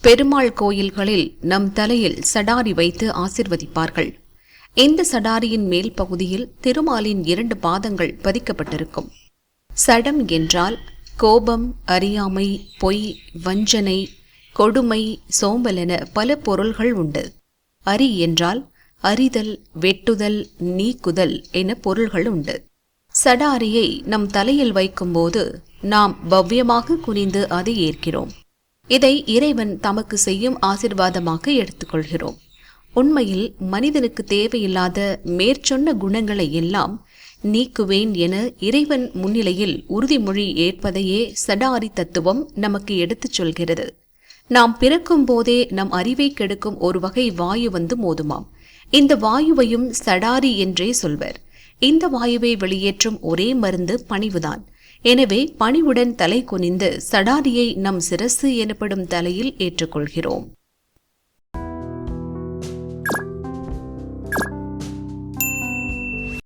பெருமாள் கோயில்களில் நம் தலையில் சடாரி வைத்து ஆசிர்வதிப்பார்கள். இந்த சடாரியின் மேல் பகுதியில் திருமாலின் இரண்டு பாதங்கள் பதிக்கப்பட்டிருக்கும். சடம் என்றால் கோபம் அறியாமை பொய் வஞ்சனை கொடுமை சோம்பல் என பல பொருள்கள் உண்டு. அரி என்றால் அறிதல் வெட்டுதல் நீக்குதல் என பொருள்கள் உண்டு. சடாரியை நம் தலையில் வைக்கும்போது நாம் பவ்யமாக குனிந்து அதை ஏற்கிறோம். இதை இறைவன் தமக்கு செய்யும் ஆசிர்வாதமாக எடுத்துக்கொள்கிறோம். உண்மையில் மனிதனுக்கு தேவையில்லாத மேற்சொன்ன குணங்களை எல்லாம் நீக்குவேன் என இறைவன் முன்னிலையில் உறுதிமொழி ஏற்பதையே சடாரி தத்துவம் நமக்கு எடுத்துச் சொல்கிறது. நாம் பிறக்கும் போதே நம் அறிவை கெடுக்கும் ஒரு வகை வாயு வந்து மோதுமாம். இந்த வாயுவையும் சடாரி என்றே சொல்வர். இந்த வாயுவை வெளியேற்றும் ஒரே மருந்து பணிவுதான். எனவே பணிவுடன் தலை குனிந்து சடாரியை நம் சிரசு எனப்படும் தலையில் ஏற்றுக்கொள்கிறோம்.